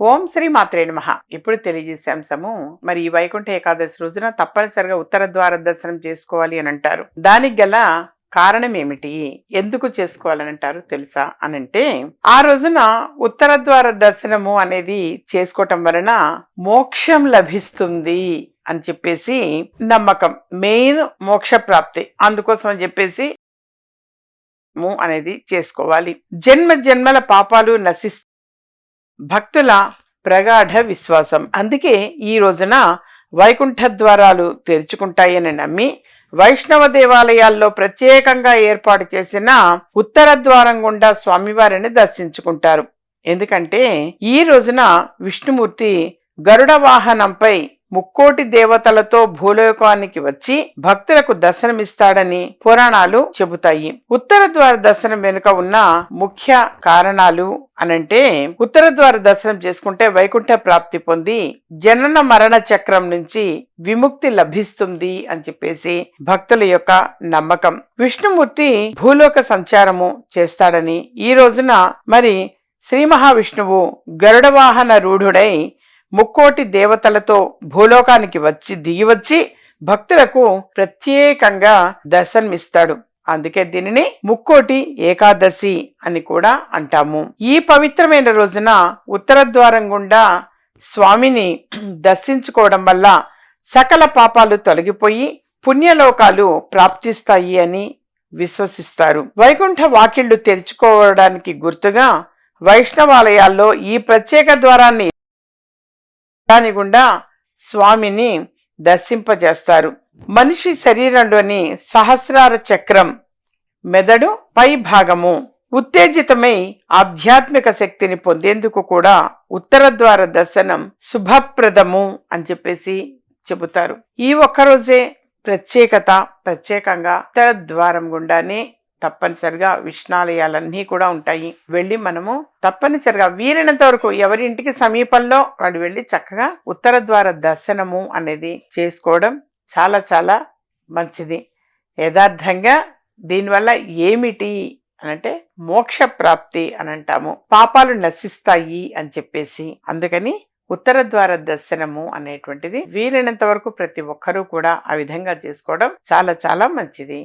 ఓం శ్రీ మాత్రే నమ. ఇప్పుడు తెలియజేసే అంశము మరి ఈ వైకుంఠ ఏకాదశి రోజున తప్పనిసరిగా ఉత్తర ద్వార దర్శనం చేసుకోవాలి అని అంటారు. దానికి గల కారణం ఏమిటి? ఎందుకు చేసుకోవాలని అంటారు తెలుసా? అనంటే ఆ రోజున ఉత్తర ద్వార దర్శనము అనేది చేసుకోవటం వలన మోక్షం లభిస్తుంది అని చెప్పేసి నమ్మకం మెయిన్ మోక్ష ప్రాప్తి. అందుకోసం అని చెప్పేసి ము అనేది చేసుకోవాలి. జన్మ జన్మల పాపాలు నశిస్తాయి భక్తుల ప్రగాఢ విశ్వాసం. అందుకే ఈ రోజున వైకుంఠ ద్వారాలు తెరుచుకుంటాయని నమ్మి వైష్ణవ దేవాలయాల్లో ప్రత్యేకంగా ఏర్పాటు చేసిన ఉత్తర ద్వారం గుండా స్వామివారిని దర్శించుకుంటారు. ఎందుకంటే ఈ రోజున విష్ణుమూర్తి గరుడ వాహనంపై ముక్కోటి దేవతలతో భూలోకానికి వచ్చి భక్తులకు దర్శనమిస్తాడని పురాణాలు చెబుతాయి. ఉత్తర ద్వార దర్శనం వెనుక ఉన్న ముఖ్య కారణాలు అనంటే ఉత్తర ద్వార దర్శనం చేసుకుంటే వైకుంఠ ప్రాప్తి పొంది జనన మరణ చక్రం నుంచి విముక్తి లభిస్తుంది అని చెప్పేసి భక్తుల యొక్క నమ్మకం. విష్ణుమూర్తి భూలోక సంచారము చేస్తాడని ఈ రోజున మరి శ్రీ మహావిష్ణువు గరుడవాహన రూఢుడై ముక్కోటి దేవతలతో భూలోకానికి వచ్చి దిగివచ్చి భక్తులకు ప్రత్యేకంగా దర్శనమిస్తాడు. అందుకే దీనిని ముక్కోటి ఏకాదశి అని కూడా అంటాము. ఈ పవిత్రమైన రోజున ఉత్తర ద్వారం గుండా స్వామిని దర్శించుకోవడం వల్ల సకల పాపాలు తొలగిపోయి పుణ్యలోకాలు ప్రాప్తిస్తాయి అని విశ్వసిస్తారు. వైకుంఠ వాకిళ్ళు తెరుచుకోవడానికి గుర్తుగా వైష్ణవాలయాల్లో ఈ ప్రత్యేక ద్వారాన్ని దాని గుండా స్వామిని దర్శింపజేస్తారు. మనిషి శరీరంలోని సహస్రార చక్రం మెదడు పై భాగము ఉత్తేజితమై ఆధ్యాత్మిక శక్తిని పొందేందుకు కూడా ఉత్తర ద్వార దర్శనం శుభప్రదము అని చెప్పేసి చెబుతారు. ఈ ఒక్కరోజే ప్రత్యేకత ప్రత్యేకంగా ఉత్తర ద్వారం గుండానే తప్పనిసరిగా విష్ణాలయాలన్నీ కూడా ఉంటాయి. వెళ్ళి మనము తప్పనిసరిగా వీలైనంత వరకు ఎవరింటికి సమీపంలో వాడు వెళ్ళి చక్కగా ఉత్తర ద్వార దర్శనము అనేది చేసుకోవడం చాలా చాలా మంచిది. యథార్థంగా దీనివల్ల ఏమిటి అనంటే మోక్ష ప్రాప్తి అని అంటాము. పాపాలు నశిస్తాయి అని చెప్పేసి. అందుకని ఉత్తర ద్వార దర్శనము అనేటువంటిది వీలైనంత వరకు ప్రతి ఒక్కరూ కూడా ఆ విధంగా చేసుకోవడం చాలా చాలా మంచిది.